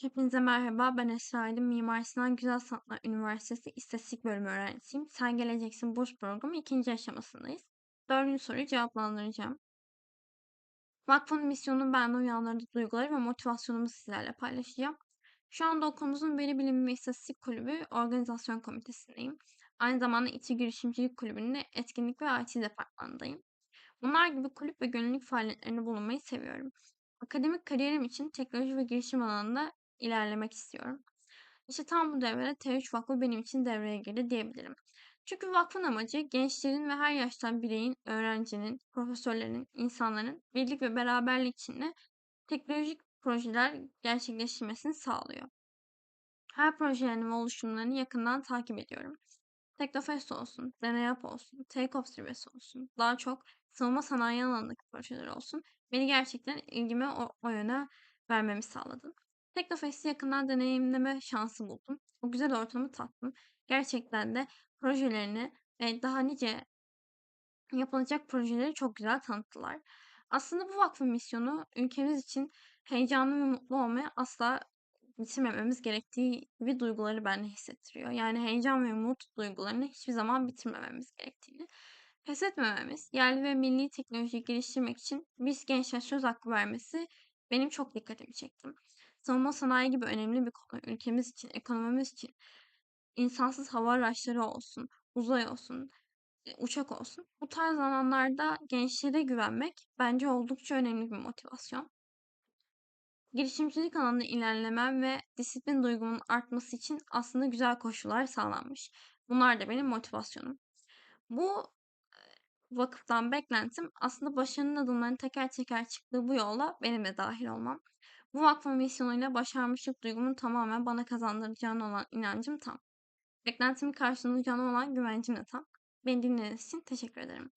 Hepinize merhaba. Ben Esra Aydın. Mimar Sinan Güzel Sanatlar Üniversitesi İstatistik Bölümü öğrencisiyim. Sen Geleceksin Burs Programı ikinci aşamasındayız. Dördüncü soruyu cevaplandıracağım. Vakfın misyonu bende uyandırdığı duyguları ve motivasyonumu sizlerle paylaşacağım. Şu anda okulumuzun Veri Bilimi ve İstatistik Kulübü Organizasyon Komitesi'ndeyim. Aynı zamanda İTÜ Girişimcilik Kulübü'nde etkinlik ve IT departmanındayım. Bunlar gibi kulüp ve gönüllülük faaliyetlerinde bulunmayı seviyorum. Akademik kariyerim için teknoloji ve girişim alanında ilerlemek istiyorum. İşte tam bu devrede T3 Vakfı benim için devreye girdi diyebilirim. Çünkü vakfın amacı gençlerin ve her yaştan bireyin, öğrencinin, profesörlerin, insanların birlik ve beraberlik içinde teknolojik projeler gerçekleştirmesini sağlıyor. Her projelerin ve oluşumlarını yakından takip ediyorum. Teknofest olsun, Deneyap olsun, Takeoff zirvesi olsun, daha çok savunma sanayi alanındaki projeler olsun beni gerçekten ilgimi o, o yöne vermemi sağladı. Teknofest'i yakından deneyimleme şansı buldum. O güzel ortamı tattım. Gerçekten de projelerini ve daha nice yapılacak projeleri çok güzel tanıttılar. Aslında bu vakfın misyonu ülkemiz için heyecanlı ve mutlu olmaya asla bitirmememiz gerektiği gibi duyguları bende hissettiriyor. Yani heyecan ve umut duygularını hiçbir zaman bitirmememiz gerektiğini. Pes etmememiz, yerli ve milli teknolojiyi geliştirmek için biz gençler söz hakkı vermesi benim çok dikkatimi çekti. Savunma sanayi gibi önemli bir konu ülkemiz için, ekonomimiz için. insansız hava araçları olsun, uzay olsun, e, uçak olsun. Bu tarz alanlarda gençlere güvenmek bence oldukça önemli bir motivasyon. Girişimcilik alanında ilerlemem ve disiplin duygumun artması için aslında güzel koşullar sağlanmış. Bunlar da benim motivasyonum. Bu e, vakıftan beklentim aslında başarının adımlarını teker teker çıktığı bu yola benim de dahil olmam. Bu vakfın misyonuyla başarmışlık duygumun tamamen bana kazandıracağına olan inancım tam. Beklentimi karşılayacağına olan güvencim de tam. Beni dinlediğiniz için teşekkür ederim.